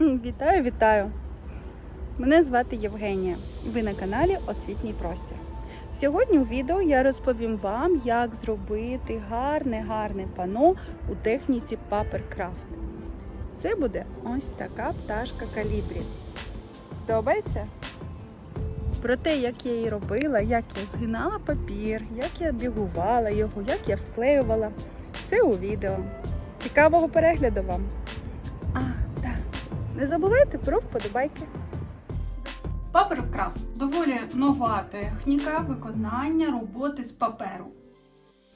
Вітаю, вітаю! Мене звати Євгенія. Ви на каналі Освітній простір. Сьогодні у відео я розповім вам, як зробити гарне гарне пано у техніці Papercraft. Це буде ось така пташка калібрі. Подобається? Про те, як я її робила, як я згинала папір, як я бігувала його, як я всклеювала. Все у відео. Цікавого перегляду вам! Не забувайте про вподобайки. Papercraft – доволі нова техніка виконання роботи з паперу.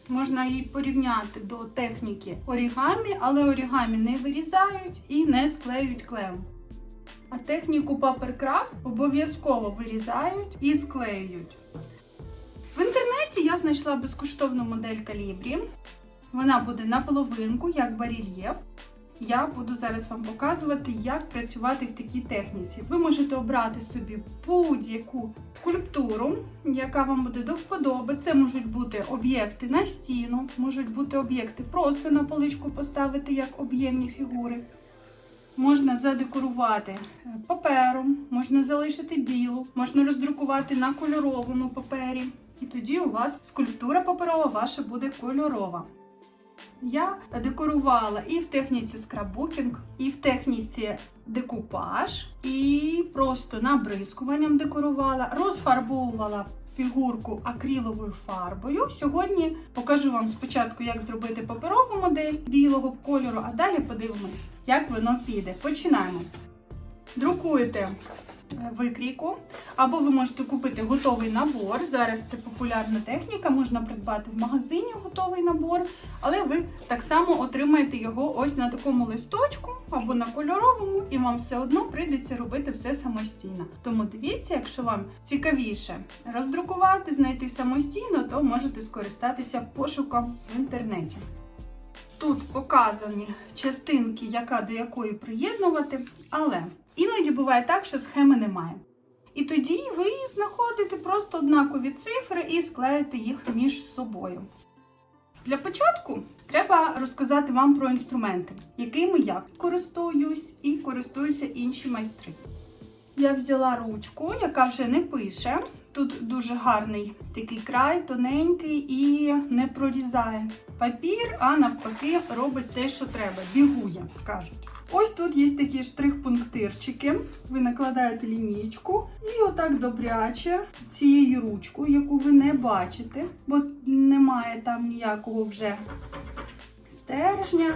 Можна її порівняти до техніки орігамі, але орігамі не вирізають і не склеюють клеєм. А техніку Papercraft обов'язково вирізають і склеюють. В інтернеті я знайшла безкоштовну модель калібрі. Вона буде на половинку, як барельєф. Я буду зараз вам показувати, як працювати в такій техніці. Ви можете обрати собі будь-яку скульптуру, яка вам буде до вподоби. Це можуть бути об'єкти на стіну, можуть бути об'єкти просто на поличку поставити як об'ємні фігури. Можна задекорувати е, папером, можна залишити білу, можна роздрукувати на кольоровому папері. І тоді у вас скульптура паперова ваша буде кольорова. Я декорувала і в техніці скраббукінг, і в техніці декупаж, і просто набризкуванням декорувала, розфарбовувала фігурку акриловою фарбою. Сьогодні покажу вам спочатку, як зробити паперову модель білого кольору, а далі подивимось, як воно піде. Починаємо. Друкуєте е, викрійку, або ви можете купити готовий набор. Зараз це популярна техніка, можна придбати в магазині готовий набор, але ви так само отримаєте його ось на такому листочку або на кольоровому, і вам все одно прийдеться робити все самостійно. Тому дивіться, якщо вам цікавіше роздрукувати, знайти самостійно, то можете скористатися пошуком в інтернеті. Тут показані частинки, яка до якої приєднувати, але іноді буває так, що схеми немає. І тоді ви знаходите просто однакові цифри і склеїте їх між собою. Для початку треба розказати вам про інструменти, якими я користуюсь і користуються інші майстри. Я взяла ручку, яка вже не пише. Тут дуже гарний такий край, тоненький і не прорізає папір, а навпаки робить те, що треба. Бігує, кажуть. Ось тут є такі штрих-пунктирчики. Ви накладаєте лінієчку і отак добряче цією ручкою, яку ви не бачите, бо немає там ніякого вже стержня,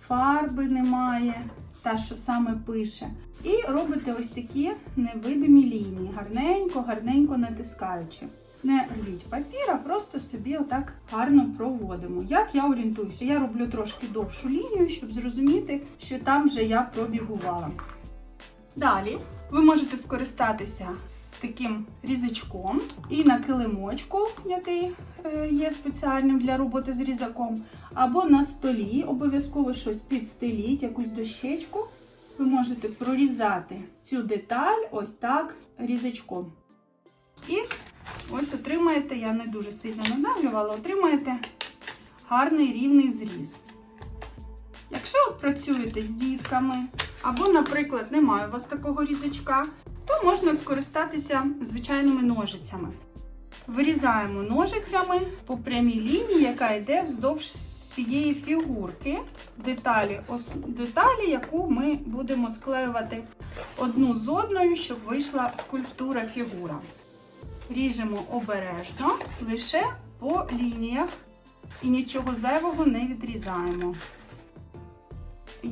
фарби немає, та, що саме пише. І робите ось такі невидимі лінії, гарненько, гарненько натискаючи. Не рвіть папір, а просто собі отак гарно проводимо. Як я орієнтуюся? Я роблю трошки довшу лінію, щоб зрозуміти, що там вже я пробігувала. Далі ви можете скористатися таким різачком і на килимочку, який е, є спеціальним для роботи з різаком, або на столі, обов'язково щось підстеліть, якусь дощечку. Ви можете прорізати цю деталь ось так різачком. І ось отримаєте, я не дуже сильно надавлювала, отримаєте гарний рівний зріз. Якщо працюєте з дітками, або, наприклад, немає у вас такого різачка, то можна скористатися звичайними ножицями. Вирізаємо ножицями по прямій лінії, яка йде вздовж цієї фігурки, деталі, деталі, яку ми будемо склеювати одну з одною, щоб вийшла скульптура фігура. Ріжемо обережно, лише по лініях і нічого зайвого не відрізаємо.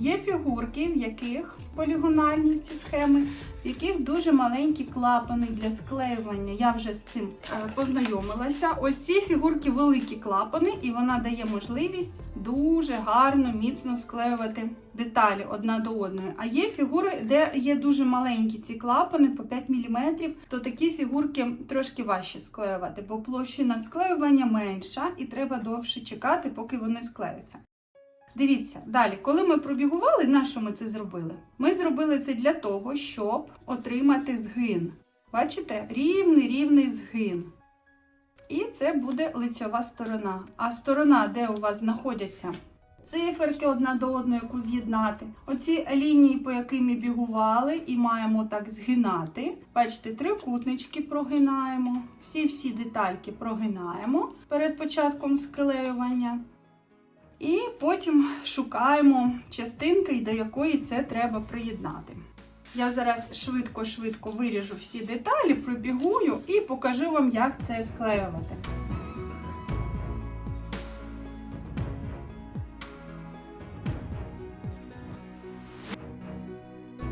Є фігурки, в яких полігональні ці схеми, в яких дуже маленькі клапани для склеювання. Я вже з цим е, познайомилася. Ось ці фігурки великі клапани, і вона дає можливість дуже гарно, міцно склеювати деталі одна до одної. А є фігури, де є дуже маленькі ці клапани по 5 мм, то такі фігурки трошки важче склеювати, бо площина склеювання менша і треба довше чекати, поки вони склеються. Дивіться, далі, коли ми пробігували, на що ми це зробили? Ми зробили це для того, щоб отримати згин. Бачите? Рівний рівний згин. І це буде лицьова сторона. А сторона, де у вас знаходяться циферки одна до одної, яку з'єднати. Оці лінії, по яким ми бігували, і маємо так згинати. Бачите, трикутнички прогинаємо, всі-всі детальки прогинаємо перед початком склеювання. І потім шукаємо частинки, до якої це треба приєднати. Я зараз швидко-швидко виріжу всі деталі, пробігую і покажу вам, як це склеювати.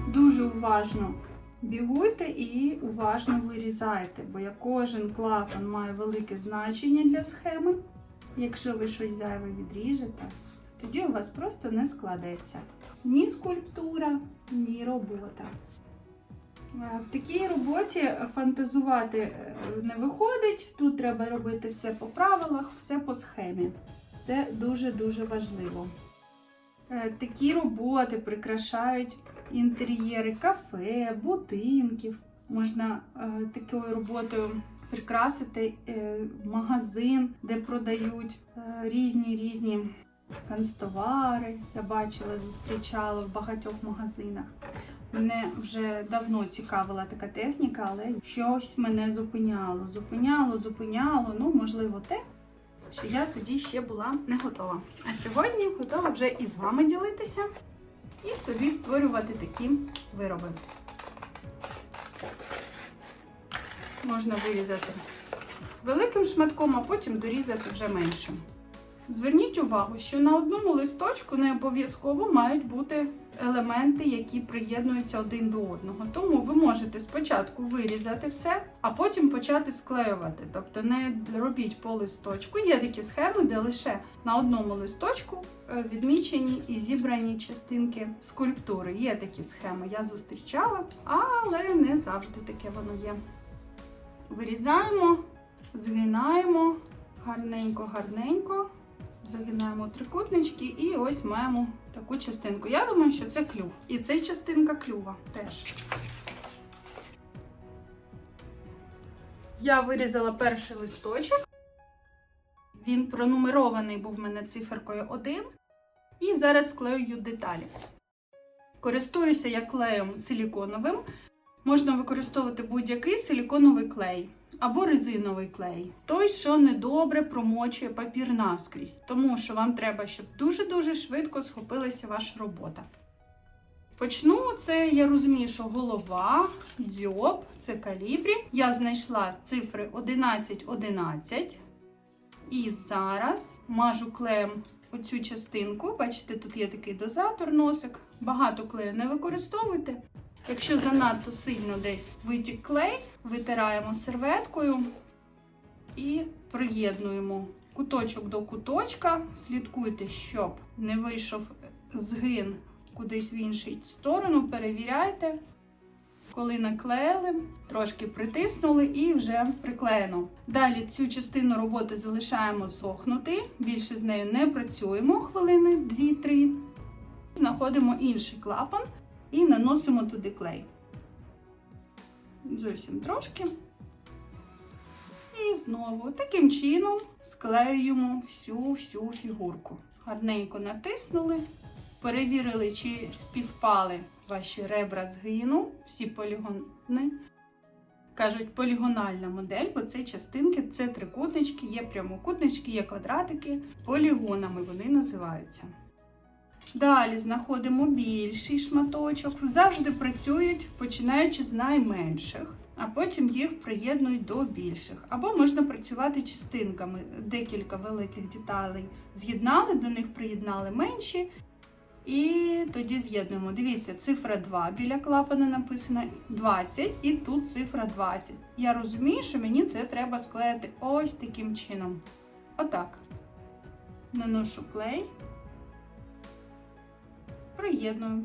Дуже уважно бігуйте і уважно вирізайте, бо кожен клапан має велике значення для схеми. Якщо ви щось зайве відріжете, тоді у вас просто не складеться ні скульптура, ні робота. Е, В такій роботі фантазувати е, не виходить. Тут треба робити все по правилах, все по схемі. Це дуже-дуже важливо. Е, Такі роботи прикрашають інтер'єри кафе, будинків. Можна такою роботою прикрасити е, магазин, де продають е, різні різні канцтовари. Я бачила, зустрічала в багатьох магазинах. Мене вже давно цікавила така техніка, але щось мене зупиняло. Зупиняло, зупиняло. Ну, можливо, те, що я тоді ще була не готова. А сьогодні готова вже і з вами ділитися і собі створювати такі вироби. Можна вирізати великим шматком, а потім дорізати вже меншим. Зверніть увагу, що на одному листочку не обов'язково мають бути елементи, які приєднуються один до одного. Тому ви можете спочатку вирізати все, а потім почати склеювати. Тобто не робіть по листочку. Є такі схеми, де лише на одному листочку е, відмічені і зібрані частинки скульптури. Є такі схеми, я зустрічала, але не завжди таке воно є. Вирізаємо, згинаємо гарненько-гарненько. Загинаємо трикутнички і ось маємо таку частинку. Я думаю, що це клюв. І це частинка клюва теж. Я вирізала перший листочок. Він пронумерований був в мене циферкою 1. І зараз склею деталі. Користуюся я клеєм силіконовим. Можна використовувати будь-який силіконовий клей або резиновий клей. Той, що недобре промочує папір наскрізь, тому що вам треба, щоб дуже-дуже швидко схопилася ваша робота. Почну це, я розумію, що голова, дзьоб, це калібрі. Я знайшла цифри 11-11. І зараз мажу клеєм оцю частинку. Бачите, тут є такий дозатор, носик. Багато клею не використовуйте. Якщо занадто сильно десь витік клей, витираємо серветкою і приєднуємо куточок до куточка. Слідкуйте, щоб не вийшов згин кудись в іншу сторону. Перевіряйте. Коли наклеїли, трошки притиснули і вже приклеєно. Далі цю частину роботи залишаємо сохнути, більше з нею не працюємо хвилини 2-3. Знаходимо інший клапан і наносимо туди клей. Зовсім трошки. І знову таким чином склеюємо всю-всю фігурку. Гарненько натиснули, перевірили, чи співпали ваші ребра згину, всі полігони. Кажуть, полігональна модель, бо це частинки, це трикутнички, є прямокутнички, є квадратики. Полігонами вони називаються. Далі знаходимо більший шматочок. Завжди працюють, починаючи з найменших, а потім їх приєднують до більших. Або можна працювати частинками. Декілька великих деталей з'єднали, до них приєднали менші. І тоді з'єднуємо. Дивіться, цифра 2 біля клапана написана 20, і тут цифра 20. Я розумію, що мені це треба склеїти ось таким чином. Отак. Наношу клей приєдную.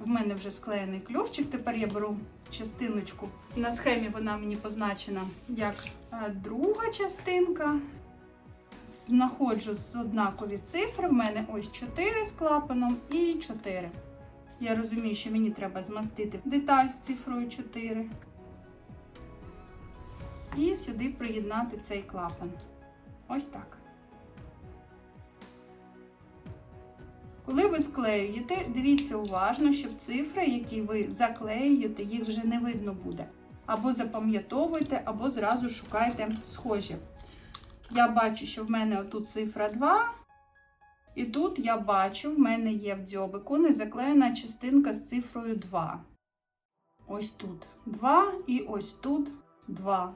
В мене вже склеєний клювчик. Тепер я беру частиночку. На схемі вона мені позначена як е, друга частинка. Знаходжу з однакові цифри. В мене ось 4 з клапаном і 4. Я розумію, що мені треба змастити деталь з цифрою 4. І сюди приєднати цей клапан. Ось так. Коли ви склеюєте, дивіться уважно, щоб цифри, які ви заклеюєте, їх вже не видно буде. Або запам'ятовуйте, або зразу шукайте схожі. Я бачу, що в мене отут цифра 2. І тут я бачу, в мене є в дзьобику незаклеєна частинка з цифрою 2. Ось тут 2 і ось тут 2.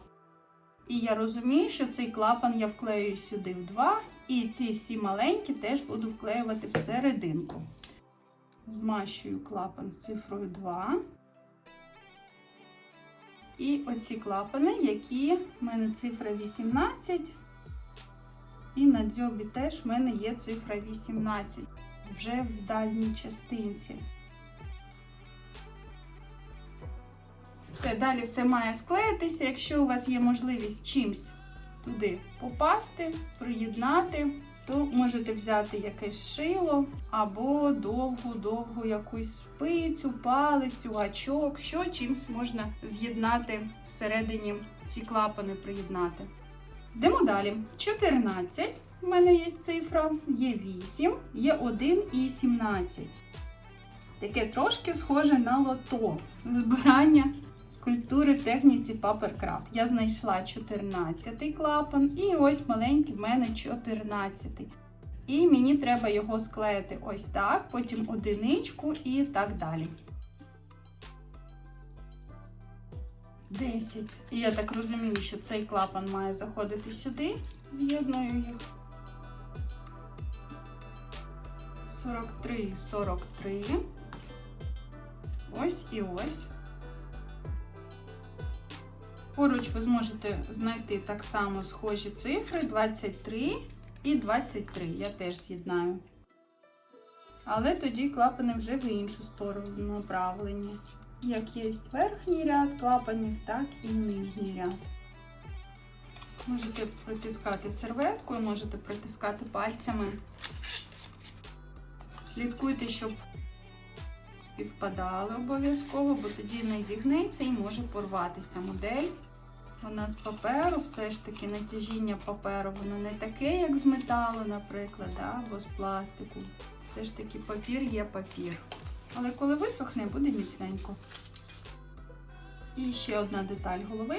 І я розумію, що цей клапан я вклею сюди в 2, і ці всі маленькі теж буду вклеювати всерединку. Змащую клапан з цифрою 2. І оці клапани, які в мене цифра 18. І на дзьобі теж в мене є цифра 18 вже в дальній частинці. Все, далі все має склеїтися. Якщо у вас є можливість чимсь туди попасти, приєднати, то можете взяти якесь шило або довгу-довгу якусь спицю, палицю, гачок, що чимсь можна з'єднати всередині ці клапани приєднати. Йдемо далі. 14. У мене є цифра, є 8, є 1 і 17. Таке трошки схоже на лото. Збирання скульптури в техніці Papercraft. Я знайшла 14 клапан, і ось маленький в мене 14. І мені треба його склеїти ось так, потім одиничку і так далі. 10. І я так розумію, що цей клапан має заходити сюди. З'єдную їх. 43, 43. Ось і ось. Поруч ви зможете знайти так само схожі цифри 23 і 23. Я теж з'єднаю. Але тоді клапани вже в іншу сторону направлені. Як є верхній ряд клапанів, так і нижній ряд. Можете притискати серветкою, можете притискати пальцями. Слідкуйте, щоб співпадали обов'язково, бо тоді не зігнеться і може порватися модель. Вона з паперу, все ж таки натяжіння паперу, воно не таке, як з металу, наприклад, да, або з пластику. Все ж таки папір є папір. Але коли висохне, буде міцненько. І ще одна деталь голови.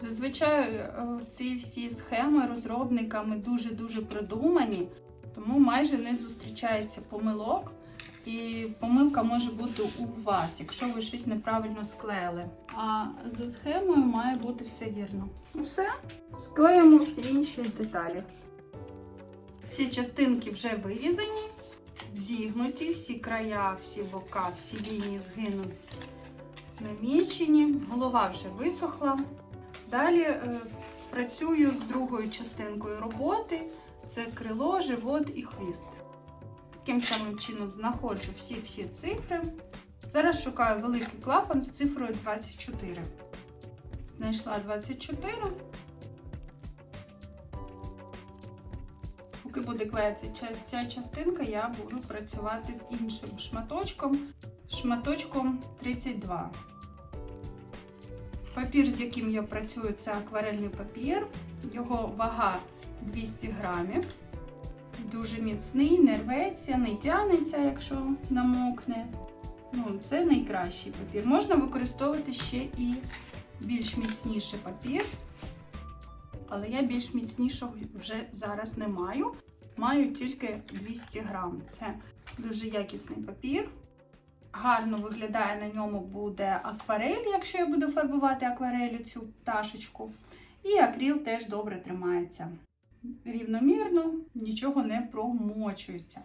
Зазвичай е, ці всі схеми розробниками дуже-дуже продумані, тому майже не зустрічається помилок. І помилка може бути у вас, якщо ви щось неправильно склеїли. А за схемою має бути все вірно. Ну все, склеїмо всі інші деталі. Всі частинки вже вирізані, зігнуті, всі края, всі бока, всі лінії згинуть намічені, голова вже висохла. Далі е, працюю з другою частинкою роботи: це крило, живот і хвіст. Таким самим чином знаходжу всі-всі цифри. Зараз шукаю великий клапан з цифрою 24. Знайшла 24. Поки буде клеїтися ця частинка, я буду працювати з іншим шматочком, шматочком 32. Папір, з яким я працюю, це акварельний папір. Його вага 200 грамів. Дуже міцний, не рветься, не тянеться, якщо намокне. Ну, Це найкращий папір. Можна використовувати ще і більш міцніший папір. Але я більш міцнішого вже зараз не маю. Маю тільки 200 грам. Це дуже якісний папір. Гарно виглядає на ньому буде акварель, якщо я буду фарбувати акварелю цю пташечку. І акріл теж добре тримається. Рівномірно, нічого не промочується.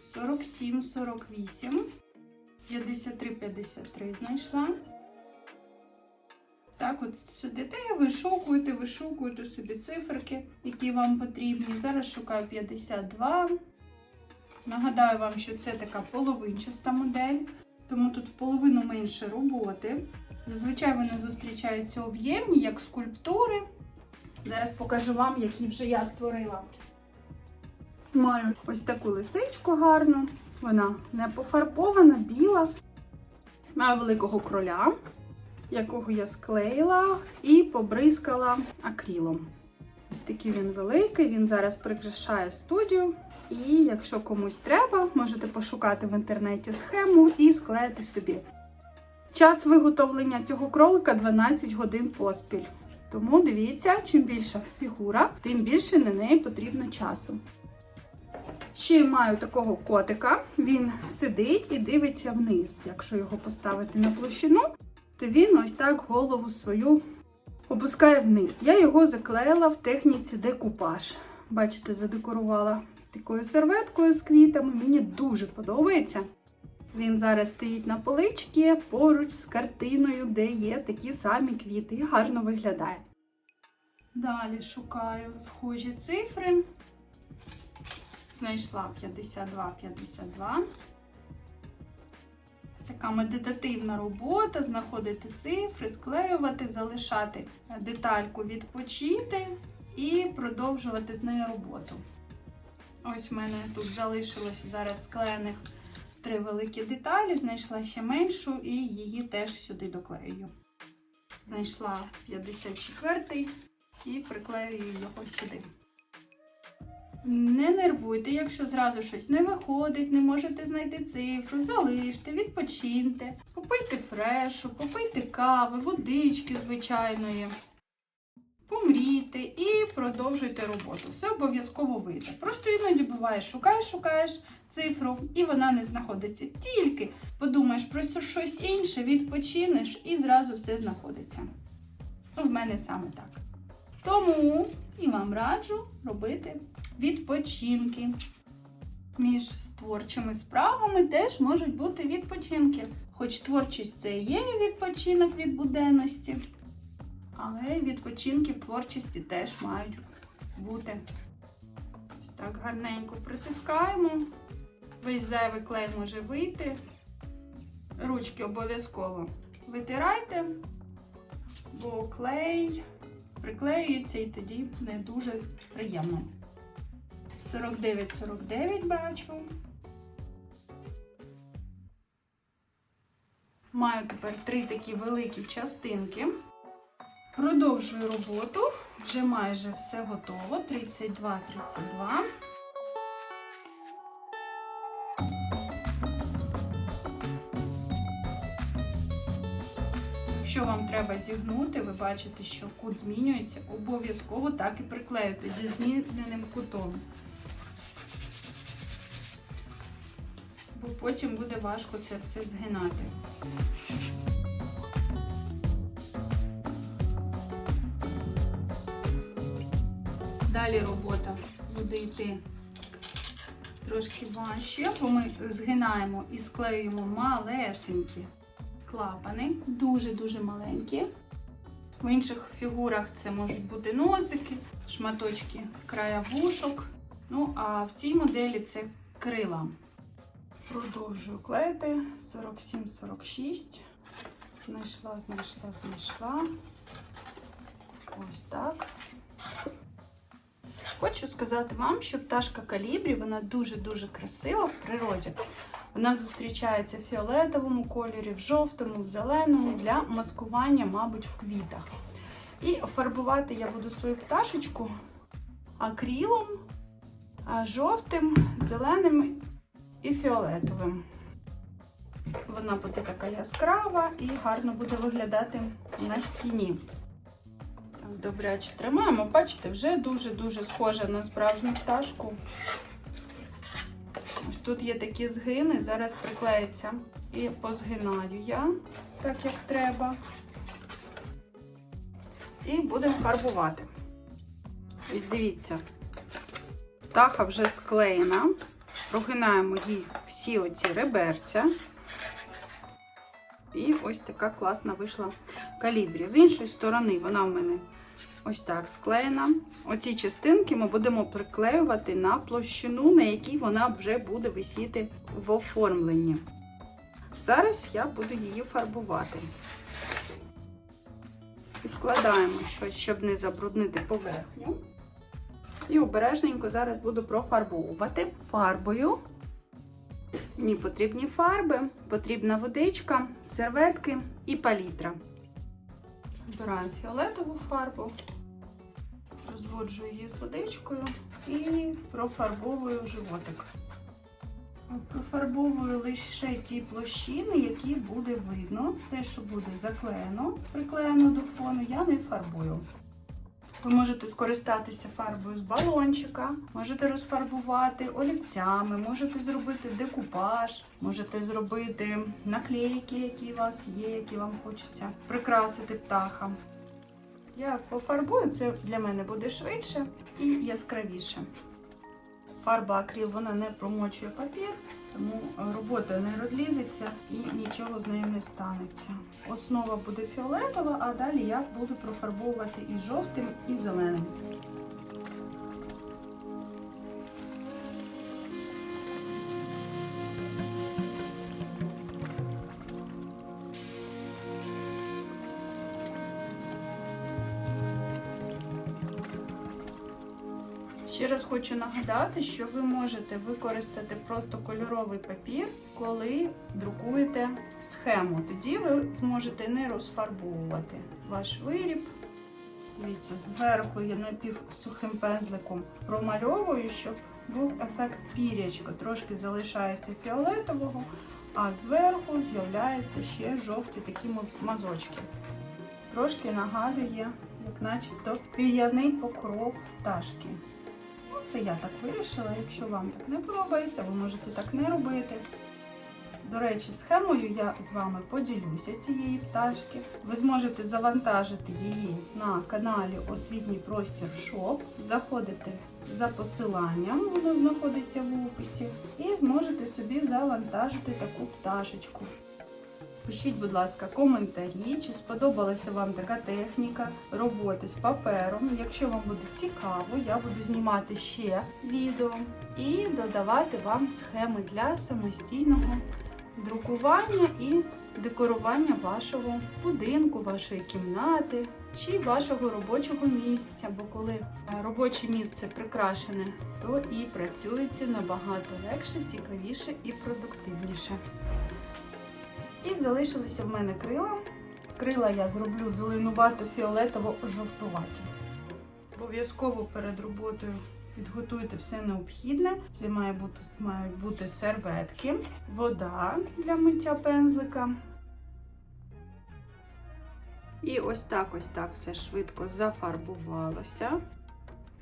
47, 48, 53, 53 знайшла. Так, от сидите, вишукуєте, вишукуєте собі циферки, які вам потрібні. Зараз шукаю 52. Нагадаю вам, що це така половинчаста модель, тому тут в половину менше роботи. Зазвичай вони зустрічаються об'ємні, як скульптури. Зараз покажу вам, які вже я створила. Маю ось таку лисичку гарну. Вона не пофарбована, біла. Маю великого кроля, якого я склеїла і побризкала акрилом. Ось такий він великий, він зараз прикрашає студію. І якщо комусь треба, можете пошукати в інтернеті схему і склеїти собі. Час виготовлення цього кролика 12 годин поспіль. Тому дивіться, чим більша фігура, тим більше на неї потрібно часу. Ще маю такого котика. Він сидить і дивиться вниз. Якщо його поставити на площину, то він ось так голову свою опускає вниз. Я його заклеїла в техніці декупаж. Бачите, задекорувала такою серветкою з квітами. Мені дуже подобається. Він зараз стоїть на поличці поруч з картиною, де є такі самі квіти, і гарно виглядає. Далі шукаю схожі цифри. Знайшла 52-52. Така медитативна робота, знаходити цифри, склеювати, залишати детальку відпочити і продовжувати з нею роботу. Ось в мене тут залишилося зараз склеєних три великі деталі, знайшла ще меншу і її теж сюди доклею. Знайшла 54 і приклею його сюди. Не нервуйте, якщо зразу щось не виходить, не можете знайти цифру, залиште, відпочиньте, попийте фрешу, попийте кави, водички звичайної. Помрійте і продовжуйте роботу. Все обов'язково вийде. Просто іноді буває, шукаєш, шукаєш цифру, і вона не знаходиться. Тільки подумаєш про щось інше, відпочинеш і зразу все знаходиться. В мене саме так. Тому і вам раджу робити відпочинки. Між творчими справами теж можуть бути відпочинки. Хоч творчість це і є відпочинок від буденності, але відпочинки в творчості теж мають бути. Ось так гарненько притискаємо. Весь зайвий клей може вийти. Ручки обов'язково витирайте, бо клей приклеюється і тоді не дуже приємно. 49-49 бачу. Маю тепер три такі великі частинки. Продовжую роботу. Вже майже все готово. 32-32. Якщо вам треба зігнути, ви бачите, що кут змінюється, обов'язково так і приклеюйте зі зміненим кутом. Бо потім буде важко це все згинати. Далі робота буде йти трошки важче, бо ми згинаємо і склеюємо малесенькі клапани, дуже-дуже маленькі. В інших фігурах це можуть бути носики, шматочки края вушок. Ну, а в цій моделі це крила. Продовжую клеїти 47-46. Знайшла, знайшла, знайшла. Ось так. Хочу сказати вам, що пташка калібрі, вона дуже-дуже красива в природі. Вона зустрічається в фіолетовому кольорі, в жовтому, в зеленому для маскування, мабуть, в квітах. І фарбувати я буду свою пташечку акрилом, жовтим, зеленим і фіолетовим. Вона буде така яскрава і гарно буде виглядати на стіні. Добряче тримаємо. Бачите, вже дуже-дуже схожа на справжню пташку. Ось тут є такі згини, зараз приклеїться і позгинаю я, так як треба. І будемо фарбувати. Ось дивіться, птаха вже склеєна. Прогинаємо їй всі оці реберця. І ось така класна вийшла калібрі. З іншої сторони, вона в мене ось так склеєна. Оці частинки ми будемо приклеювати на площину, на якій вона вже буде висіти в оформленні. Зараз я буду її фарбувати. Відкладаємо щось, щоб не забруднити поверхню. І обережненько зараз буду профарбовувати фарбою. Мені потрібні фарби, потрібна водичка, серветки і палітра. Обираю фіолетову фарбу, розводжу її з водичкою і профарбовую животик. Профарбовую лише ті площини, які буде видно. Все, що буде заклеєно, приклеєно до фону, я не фарбую. Ви можете скористатися фарбою з балончика, можете розфарбувати олівцями, можете зробити декупаж, можете зробити наклейки, які у вас є, які вам хочеться прикрасити птаха. Я пофарбую, це для мене буде швидше і яскравіше. Фарба акрил вона не промочує папір, тому робота не розлізеться і нічого з нею не станеться. Основа буде фіолетова, а далі я буду профарбовувати і жовтим, і зеленим. Нагадати, що ви можете використати просто кольоровий папір, коли друкуєте схему. Тоді ви зможете не розфарбовувати ваш виріб. Дивіться, зверху я напівсухим пензликом промальовую, щоб був ефект пірячка. Трошки залишається фіолетового, а зверху з'являються ще жовті такі мазочки. Трошки нагадує, як начебто пір'яний покров пташки. Це я так вирішила. Якщо вам так не подобається, ви можете так не робити. До речі, схемою я з вами поділюся цієї пташки. Ви зможете завантажити її на каналі Освітній простір Шоп. Заходите за посиланням, воно знаходиться в описі, і зможете собі завантажити таку пташечку. Пишіть, будь ласка, коментарі, чи сподобалася вам така техніка роботи з папером. Якщо вам буде цікаво, я буду знімати ще відео і додавати вам схеми для самостійного друкування і декорування вашого будинку, вашої кімнати чи вашого робочого місця. Бо коли е, робоче місце прикрашене, то і працюється набагато легше, цікавіше і продуктивніше. І залишилися в мене крила. Крила я зроблю зеленувато-фіолетово-жовтуваті. Обов'язково перед роботою підготуйте все необхідне. Це має бути, мають бути серветки, вода для миття пензлика. І ось так ось так все швидко зафарбувалося.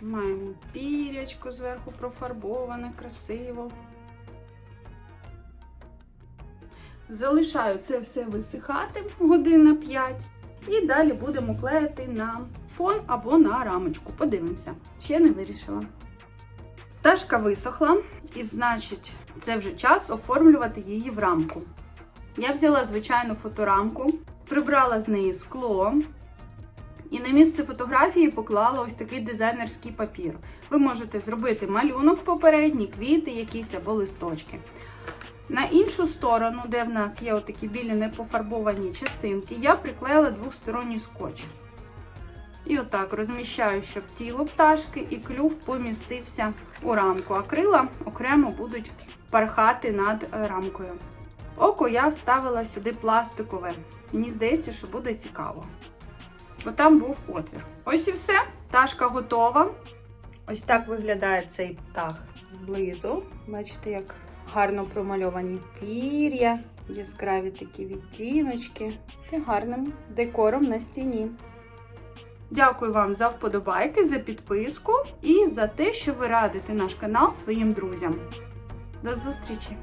Маємо пірячко зверху профарбоване, красиво. Залишаю це все висихати годин на 5. І далі будемо клеїти на фон або на рамочку. Подивимося, ще не вирішила. Пташка висохла, і значить, це вже час оформлювати її в рамку. Я взяла звичайну фоторамку, прибрала з неї скло. І на місце фотографії поклала ось такий дизайнерський папір. Ви можете зробити малюнок попередній, квіти якісь або листочки. На іншу сторону, де в нас є отакі білі непофарбовані частинки, я приклеїла двосторонній скотч. І отак розміщаю, щоб тіло пташки і клюв помістився у рамку, а крила окремо будуть пархати над рамкою. Око я вставила сюди пластикове. Мені здається, що буде цікаво. Бо там був отвір. Ось і все. Пташка готова. Ось так виглядає цей птах зблизу. Бачите, як гарно промальовані пір'я, яскраві такі відтіночки і гарним декором на стіні. Дякую вам за вподобайки, за підписку і за те, що ви радите наш канал своїм друзям. До зустрічі!